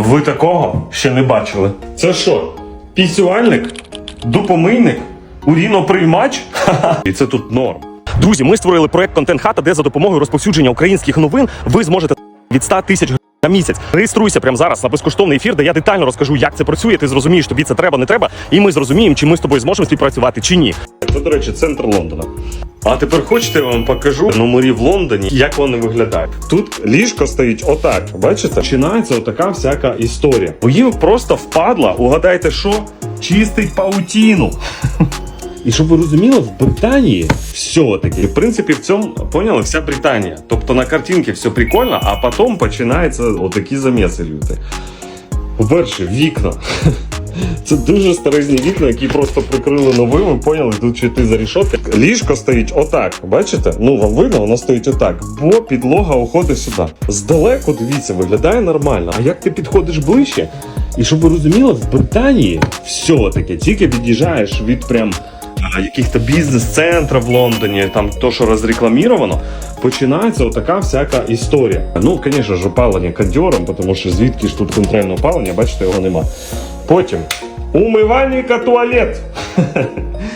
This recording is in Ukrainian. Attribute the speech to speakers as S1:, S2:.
S1: Ви такого ще не бачили. Це що? Пісюальник? Дупомийник? Уріноприймач? Ха-ха. І це тут норм.
S2: Друзі, ми створили проект Контент Хата, де за допомогою розповсюдження українських новин ви зможете від 100 тисяч гривень на місяць. Реєструйся прямо зараз на безкоштовний ефір, де я детально розкажу, як це працює. Ти зрозумієш, тобі це треба, не треба, і ми зрозуміємо, чи ми з тобою зможемо співпрацювати чи ні.
S1: Це, до речі, центр Лондона. А тепер хочете, я вам покажу номери в Лондоні, як вони виглядають. Тут ліжко стоїть отак. Бачите? Починається отака всяка історія. Бо їм просто впадло, угадайте, що чистить паутіну. І щоб ви розуміли, в Британії все-таки, в принципі, в цьому поняли вся Британія. Тобто на картинці все прикольно, а потім починаються отакі заміси люті. По-перше, вікна. Це дуже старезні вікна, які просто прикрили новими, поняли, тут чи ти за рішотки. Ліжко стоїть отак. Бачите? Ну вам видно, воно стоїть отак, бо підлога уходить сюди. Здалеку, дивіться, виглядає нормально. А як ти підходиш ближче? І щоб ви розуміли, в Британії все-таки тільки від'їжджаєш від прям яких-то бізнес-центрів в Лондоні, там то, що розрекламіровано, починається отака всяка історія. Ну, звісно ж, опалення кондьором, тому що звідки ж тут центральне опалення, бачите, його нема. Потім умивальника туалет.